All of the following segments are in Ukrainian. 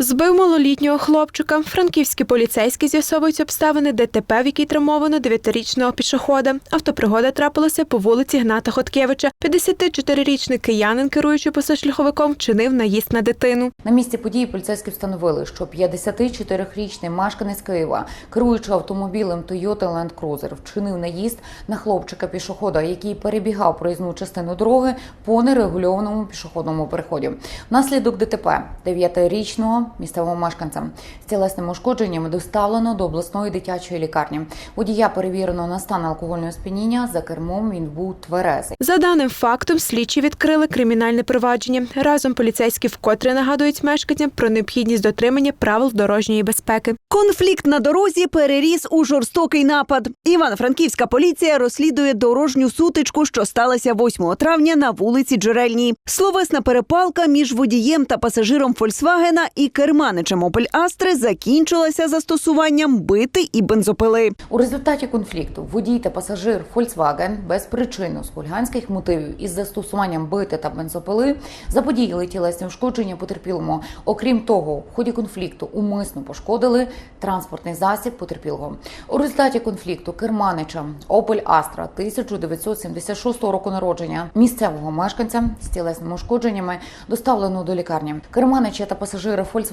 Збив малолітнього хлопчика. Франківські поліцейські з'ясовують обставини ДТП, в якій травмовано 9-річного пішохода. Автопригода трапилася по вулиці Гната Хоткевича. 54-річний киянин, керуючи позашляховиком, вчинив наїзд на дитину. На місці події поліцейські встановили, що 54-річний мешканець Києва, керуючи автомобілем Toyota Land Cruiser, вчинив наїзд на хлопчика пішохода, який перебігав проїзну частину дороги по нерегульованому пішохідному переході. Внаслідок ДТП 9-річного місцевого мешканця з тілесними ушкодженнями доставлено до обласної дитячої лікарні. Водія перевірено на стан алкогольного сп'яніння. За кермом він був тверезий. За даним фактом, слідчі відкрили кримінальне провадження. Разом поліцейські вкотре нагадують мешканцям про необхідність дотримання правил дорожньої безпеки. Конфлікт на дорозі переріс у жорстокий напад. Івано-Франківська поліція розслідує дорожню сутичку, що сталася 8 травня на вулиці Джерельній. Словесна перепалка між водієм та пасажиром Фольксвагена і керманичем Опель Астри закінчилася застосуванням бити і бензопили. У результаті конфлікту водій та пасажир Volkswagen без причину з хуліганських мотивів із застосуванням бити та бензопили заподіяли тілесні ушкодження потерпілому. Окрім того, в ході конфлікту умисно пошкодили транспортний засіб потерпілого. У результаті конфлікту керманича Opel Astra 1976 року народження місцевого мешканця з тілесними ушкодженнями доставлено до лікарні. Керманича та пасажири Volkswagen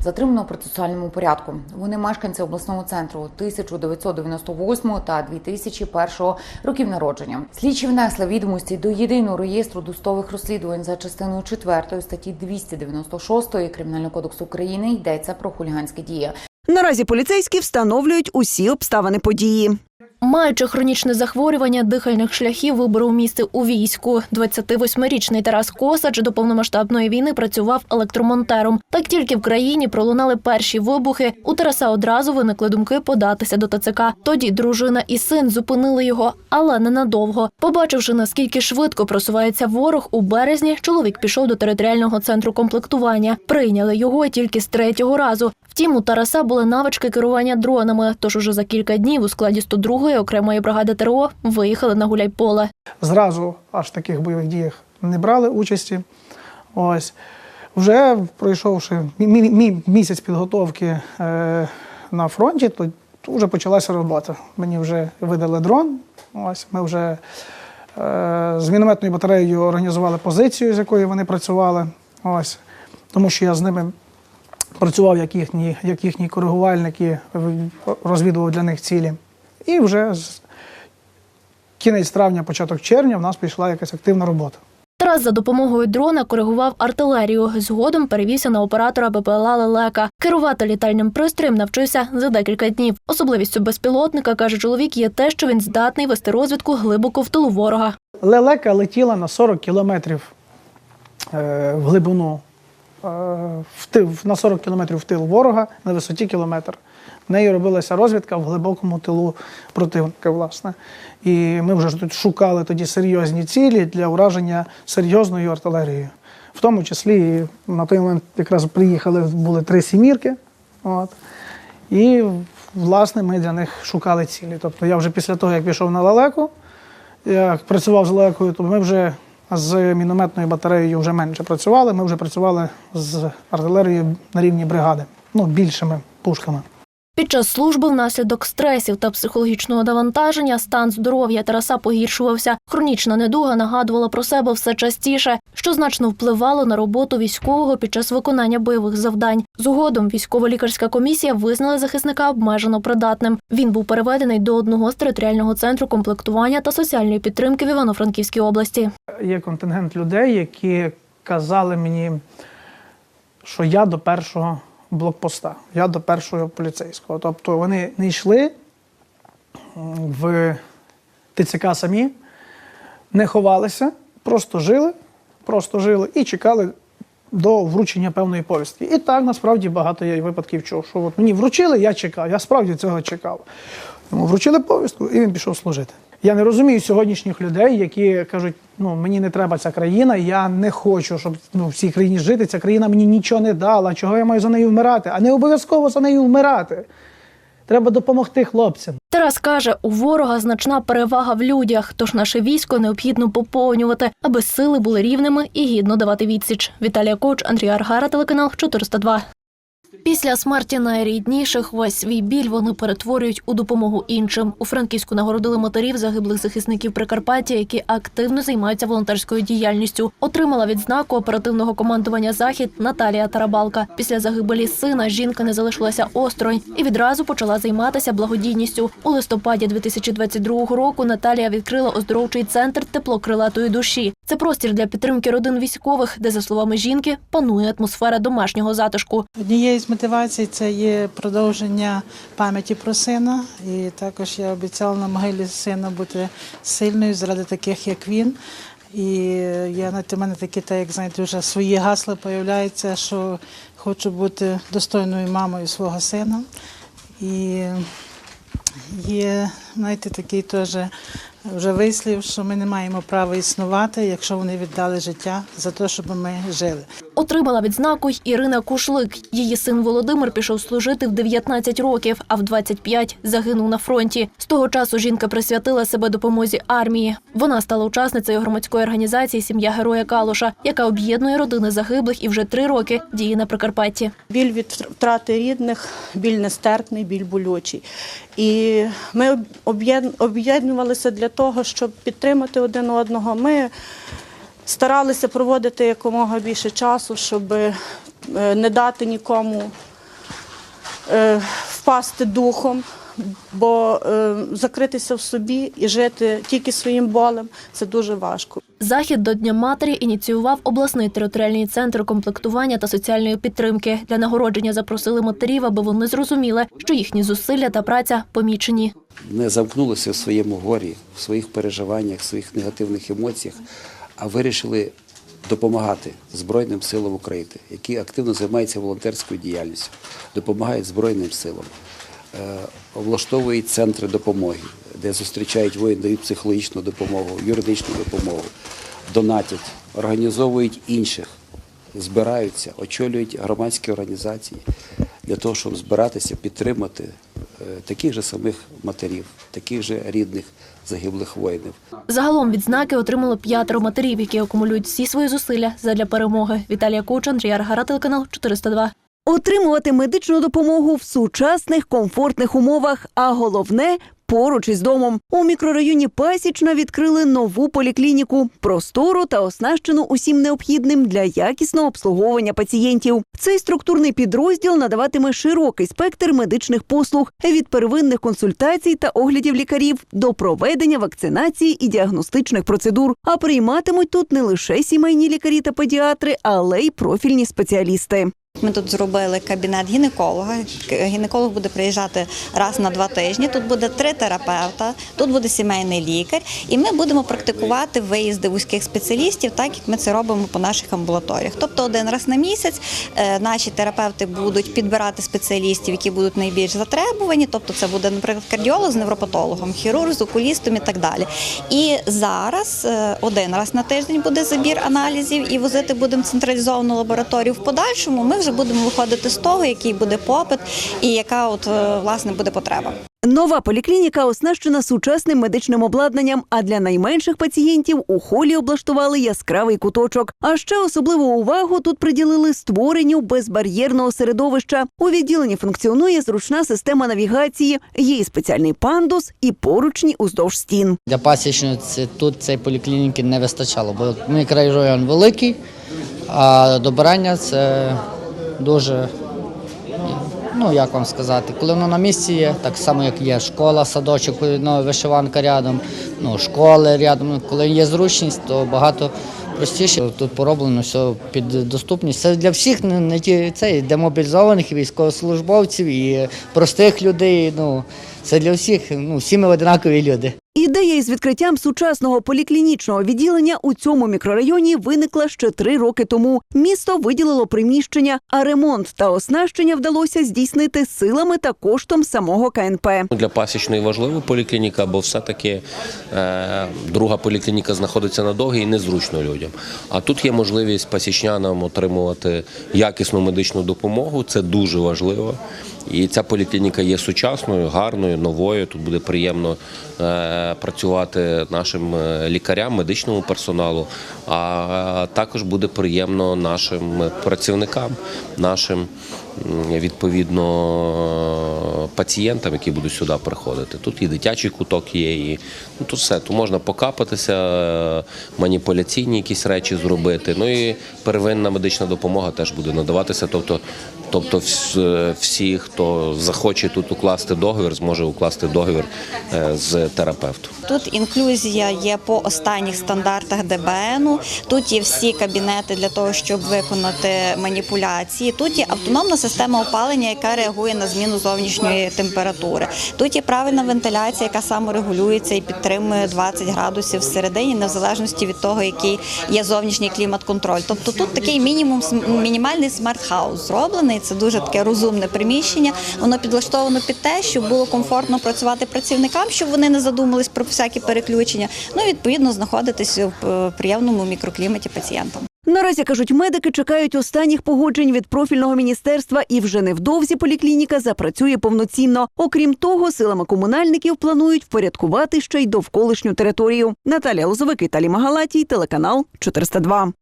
затримано в процесуальному порядку. Вони мешканці обласного центру 1998 та 2001 років народження. Слідчі внесли відомості до єдиного реєстру досудових розслідувань за частиною 4 статті 296 Кримінального кодексу України йдеться про хуліганські дії. Наразі поліцейські встановлюють усі обставини події. Маючи хронічне захворювання дихальних шляхів, вибору місце у війську. 28-річний Тарас Косач до повномасштабної війни працював електромонтером. Так тільки в країні пролунали перші вибухи. У Тараса одразу виникли думки податися до ТЦК. Тоді дружина і син зупинили його, але ненадовго. Побачивши наскільки швидко просувається ворог, у березні чоловік пішов до територіального центру комплектування. Прийняли його тільки з третього разу. Втім, у Тараса були навички керування дронами. Тож уже за кілька днів у складі 102-ї окремої бригади ТРО виїхали на гуляйполе. зразу аж в таких бойових діях не брали участі. Ось. Вже пройшовши мі- мі- мі- місяць підготовки е, на фронті, то вже почалася робота. Мені вже видали дрон. Ось ми вже е, з мінометною батареєю організували позицію, з якої вони працювали. Ось. Тому що я з ними працював як їхні, як їхні коригувальники, розвідував для них цілі. І вже з кінець травня, початок червня в нас пішла якась активна робота. Тарас за допомогою дрона коригував артилерію. Згодом перевівся на оператора БПЛА Лелека. Керувати літальним пристроєм навчився за декілька днів. Особливістю безпілотника каже чоловік є те, що він здатний вести розвідку глибоко в тилу ворога. Лелека летіла на 40 кілометрів е, в глибину, на 40 кілометрів в тил ворога на висоті кілометр. В неї робилася розвідка в глибокому тилу противника, власне. І ми вже тут шукали тоді серйозні цілі для ураження серйозною артилерією. В тому числі на той момент якраз приїхали, були три сімірки. От. І, власне, ми для них шукали цілі. Тобто я вже після того, як пішов на лелеку, як працював з лелекою, то ми вже з мінометною батареєю вже менше працювали. Ми вже працювали з артилерією на рівні бригади, ну, більшими пушками. Під час служби внаслідок стресів та психологічного навантаження стан здоров'я Тараса погіршувався. Хронічна недуга нагадувала про себе все частіше, що значно впливало на роботу військового під час виконання бойових завдань. Згодом військово-лікарська комісія визнала захисника обмежено придатним. Він був переведений до одного з територіального центру комплектування та соціальної підтримки в Івано-Франківській області. Є контингент людей, які казали мені, що я до першого блокпоста, я до першого поліцейського. Тобто вони не йшли в ТЦК самі, не ховалися, просто жили, просто жили і чекали до вручення певної повістки. І так насправді багато є випадків чув, що от мені вручили, я чекав, я справді цього чекав. Йому вручили повістку, і він пішов служити. Я не розумію сьогоднішніх людей, які кажуть, ну мені не треба ця країна, я не хочу, щоб ну, в цій країні жити. Ця країна мені нічого не дала. Чого я маю за нею вмирати? А не обов'язково за нею вмирати. Треба допомогти хлопцям. Тарас каже, у ворога значна перевага в людях, тож наше військо необхідно поповнювати, аби сили були рівними і гідно давати відсіч. Віталія Коч, Андрій Аргара, телеканал 402. Після смерті найрідніших весь свій біль вони перетворюють у допомогу іншим. У Франківську нагородили матерів загиблих захисників Прикарпаття, які активно займаються волонтерською діяльністю. Отримала відзнаку оперативного командування Захід Наталія Тарабалка. Після загибелі сина жінка не залишилася осторонь і відразу почала займатися благодійністю. У листопаді 2022 року Наталія відкрила оздоровчий центр тепло крилатої душі. Це простір для підтримки родин військових, де, за словами жінки, панує атмосфера домашнього затишку. Однією з мотивацій це є продовження пам'яті про сина. І також я обіцяла на могилі сина бути сильною заради таких, як він. І я в мене такі, так, як знаєте, вже свої гасла появляються, що хочу бути достойною мамою свого сина. І є, знаєте, такий теж вже вислів, що ми не маємо права існувати, якщо вони віддали життя за те, щоб ми жили. Отримала відзнаку й Ірина Кушлик. Її син Володимир пішов служити в 19 років, а в 25 загинув на фронті. З того часу жінка присвятила себе допомозі армії. Вона стала учасницею громадської організації Сім'я Героя Калуша, яка об'єднує родини загиблих і вже три роки діє на Прикарпатті. Біль від втрати рідних, біль нестерпний, біль болючий. І ми об'єднувалися для того, щоб підтримати один одного. Ми старалися проводити якомога більше часу, щоб е, не дати нікому е, впасти духом, бо е, закритися в собі і жити тільки своїм болем це дуже важко. Захід до Дня матері ініціював обласний територіальний центр комплектування та соціальної підтримки. Для нагородження запросили матерів, аби вони зрозуміли, що їхні зусилля та праця помічені. не замкнулися в своєму горі, в своїх переживаннях, в своїх негативних емоціях, а вирішили допомагати Збройним силам України, які активно займаються волонтерською діяльністю, допомагають Збройним силам, е, облаштовують центри допомоги, де зустрічають воїн, дають психологічну допомогу, юридичну допомогу, донатять, організовують інших, збираються, очолюють громадські організації для того, щоб збиратися, підтримати е, таких же самих матерів, таких же рідних загиблих воїнів. Загалом відзнаки отримало п'ятеро матерів, які акумулюють всі свої зусилля задля перемоги. Віталія Куч, Андрій Аргара, телеканал 402. Отримувати медичну допомогу в сучасних комфортних умовах, а головне поруч із домом. У мікрорайоні Пасічна відкрили нову поліклініку, простору та оснащену усім необхідним для якісного обслуговування пацієнтів. Цей структурний підрозділ надаватиме широкий спектр медичних послуг від первинних консультацій та оглядів лікарів до проведення вакцинації і діагностичних процедур. А прийматимуть тут не лише сімейні лікарі та педіатри, але й профільні спеціалісти. Ми тут зробили кабінет гінеколога. Гінеколог буде приїжджати раз на два тижні. Тут буде три терапевта, тут буде сімейний лікар, і ми будемо практикувати виїзди вузьких спеціалістів, так як ми це робимо по наших амбулаторіях. Тобто один раз на місяць е, наші терапевти будуть підбирати спеціалістів, які будуть найбільш затребувані. Тобто, це буде, наприклад, кардіолог з невропатологом, хірург з окулістом і так далі. І зараз е, один раз на тиждень буде забір аналізів і возити будемо централізовану лабораторію. В подальшому ми вже будемо виходити з того, який буде попит і яка от е, власне буде потреба. Нова поліклініка оснащена сучасним медичним обладнанням, а для найменших пацієнтів у холі облаштували яскравий куточок. А ще особливу увагу тут приділили створенню безбар'єрного середовища. У відділенні функціонує зручна система навігації, є і спеціальний пандус і поручні уздовж стін. Для пасічної це тут цієї поліклініки не вистачало, бо мікрорайон великий, а добирання це дуже, ну як вам сказати, коли воно на місці є, так само як є школа, садочок, ну, вишиванка рядом, ну, школи рядом. Коли є зручність, то багато простіше. Тут пороблено все під доступність. Це для всіх, не, ті це, демобілізованих, військовослужбовців, і простих людей. Ну, це для всіх, ну, всі ми однакові люди. Ідея із відкриттям сучасного поліклінічного відділення у цьому мікрорайоні виникла ще три роки тому. Місто виділило приміщення, а ремонт та оснащення вдалося здійснити силами та коштом самого КНП. Для пасічної важлива поліклініка, бо все-таки е, друга поліклініка знаходиться на довгій і незручно людям. А тут є можливість пасічнянам отримувати якісну медичну допомогу. Це дуже важливо. І ця поліклініка є сучасною, гарною, новою. Тут буде приємно е, працювати нашим е, лікарям, медичному персоналу. а також буде приємно нашим працівникам, нашим відповідно пацієнтам, які будуть сюди приходити. Тут і дитячий куток є, і ну, тут все. Тут можна покапатися, е, маніпуляційні якісь речі зробити. Ну і первинна медична допомога теж буде надаватися. Тобто, тобто всі, хто захоче тут укласти договір, зможе укласти договір е, з терапевтом. Тут інклюзія є по останніх стандартах ДБНу. Тут є всі кабінети для того, щоб виконати маніпуляції. Тут є автономна система опалення, яка реагує на зміну зовнішньої температури. Тут є правильна вентиляція, яка саморегулюється і підтримує 20 градусів всередині, незалежності від того, який є зовнішній клімат-контроль. Тобто тут такий мінімум мінімальний смарт-хаус зроблений. Це дуже таке розумне приміщення. Воно підлаштовано під те, щоб було комфортно працювати працівникам, щоб вони не задумались про всякі переключення. Ну і відповідно знаходитись в е, приємному мікрокліматі пацієнтам. Наразі кажуть, медики чекають останніх погоджень від профільного міністерства, і вже невдовзі поліклініка запрацює повноцінно. Окрім того, силами комунальників планують впорядкувати ще й довколишню територію. Наталія Лозовик, Віталій Магалатій, телеканал 402.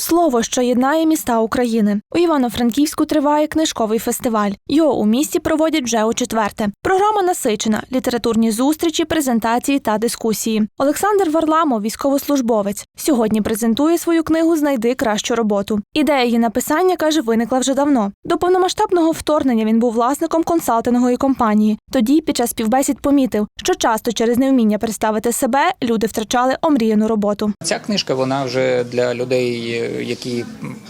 Слово, що єднає міста України. У Івано-Франківську триває книжковий фестиваль. Його у місті проводять вже у четверте. Програма насичена: літературні зустрічі, презентації та дискусії. Олександр Варламов, військовослужбовець, сьогодні презентує свою книгу Знайди кращу роботу. Ідея її написання каже, виникла вже давно. До повномасштабного вторгнення він був власником консалтингової компанії. Тоді, під час співбесід, помітив, що часто через невміння представити себе люди втрачали омріяну роботу. Ця книжка вона вже для людей, які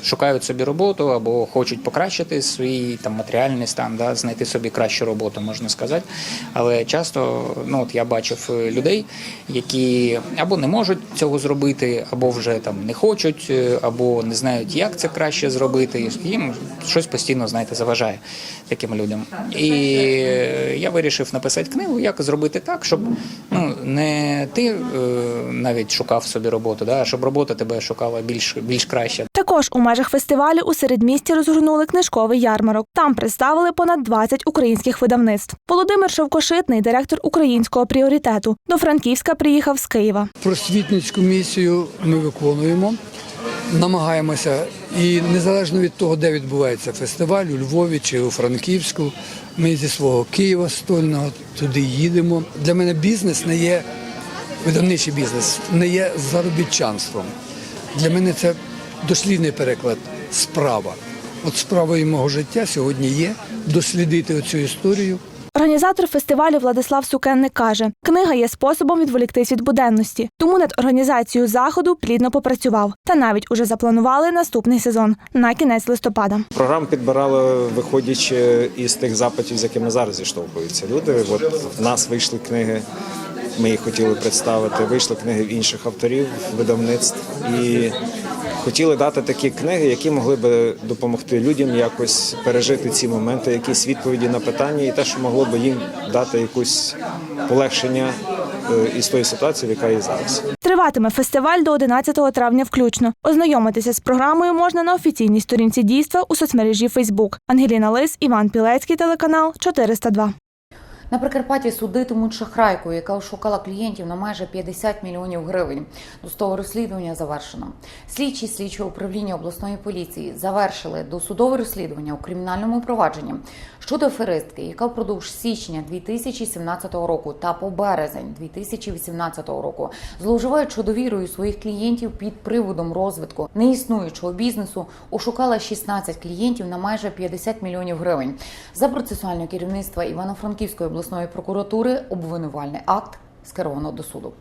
шукають собі роботу або хочуть покращити свій там матеріальний стан, да, знайти собі кращу роботу, можна сказати. Але часто, ну от я бачив е, людей, які або не можуть цього зробити, або вже там не хочуть, е, або не знають, як це краще зробити. Їм щось постійно, знаєте, заважає таким людям. І я вирішив написати книгу, як зробити так, щоб ну не ти е, навіть шукав собі роботу, да, а щоб робота тебе шукала більш більш краще. Також у межах фестивалю у середмісті розгорнули книжковий ярмарок. Там представили понад 20 українських видавництв. Володимир Шовкошитний, директор українського пріоритету. До Франківська приїхав з Києва. Просвітницьку місію ми виконуємо, намагаємося, і незалежно від того, де відбувається фестиваль, у Львові чи у Франківську, ми зі свого Києва стольного туди їдемо. Для мене бізнес не є видавничий бізнес, не є заробітчанством. Для мене це дослідний переклад справа. От справою мого життя сьогодні є дослідити цю історію. Організатор фестивалю Владислав Сукенник каже, книга є способом відволіктись від буденності, тому над організацією заходу плідно попрацював. Та навіть уже запланували наступний сезон на кінець листопада. Програму підбирали, виходячи із тих запитів, з якими зараз зіштовхуються люди. От в нас вийшли книги, ми їх хотіли представити. Вийшли книги в інших авторів, видавництв і хотіли дати такі книги, які могли би допомогти людям якось пережити ці моменти, якісь відповіді на питання, і те, що могло би їм дати якусь полегшення е, із тої ситуації, яка є зараз. Триватиме фестиваль до 11 травня включно. Ознайомитися з програмою можна на офіційній сторінці дійства у соцмережі Фейсбук. Ангеліна Лис, Іван Пілецький, телеканал 402. На Прикарпатті судитимуть шахрайку, яка ошукала клієнтів на майже 50 мільйонів гривень. Досудове розслідування завершено. Слідчі слідчого управління обласної поліції завершили досудове розслідування у кримінальному провадженні щодо аферистки, яка впродовж січня 2017 року та по березень 2018 року, зловживаючи довірою своїх клієнтів під приводом розвитку неіснуючого бізнесу, ошукала 16 клієнтів на майже 50 мільйонів гривень. За процесуальне керівництво Івано-Франківської обласної прокуратури обвинувальний акт скеровано до суду.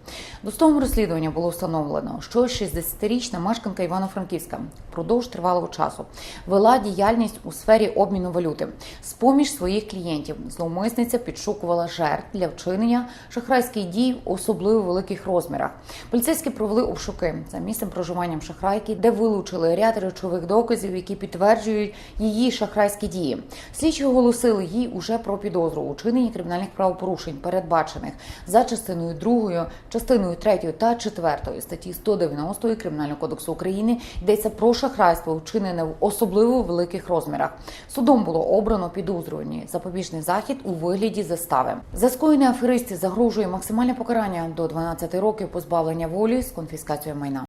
Досудовим розслідуванням було встановлено, що 60-річна мешканка Івано-Франківська впродовж тривалого часу вела діяльність у сфері обміну валюти. З поміж своїх клієнтів зловмисниця підшукувала жертв для вчинення шахрайських дій в особливо великих розмірах. Поліцейські провели обшуки за місцем проживанням шахрайки, де вилучили ряд речових доказів, які підтверджують її шахрайські дії. Слідчі оголосили їй уже про підозру у чиненні кримінальних правопорушень, передбачених за частиною 2, частиною 3 та 4 статті 190 Кримінального кодексу України йдеться про шахрайство, вчинене в особливо великих розмірах. Судом було обрано підозрювані запобіжний захід у вигляді застави. За скоєння аферистів загрожує максимальне покарання до 12 років позбавлення волі з конфіскацією майна.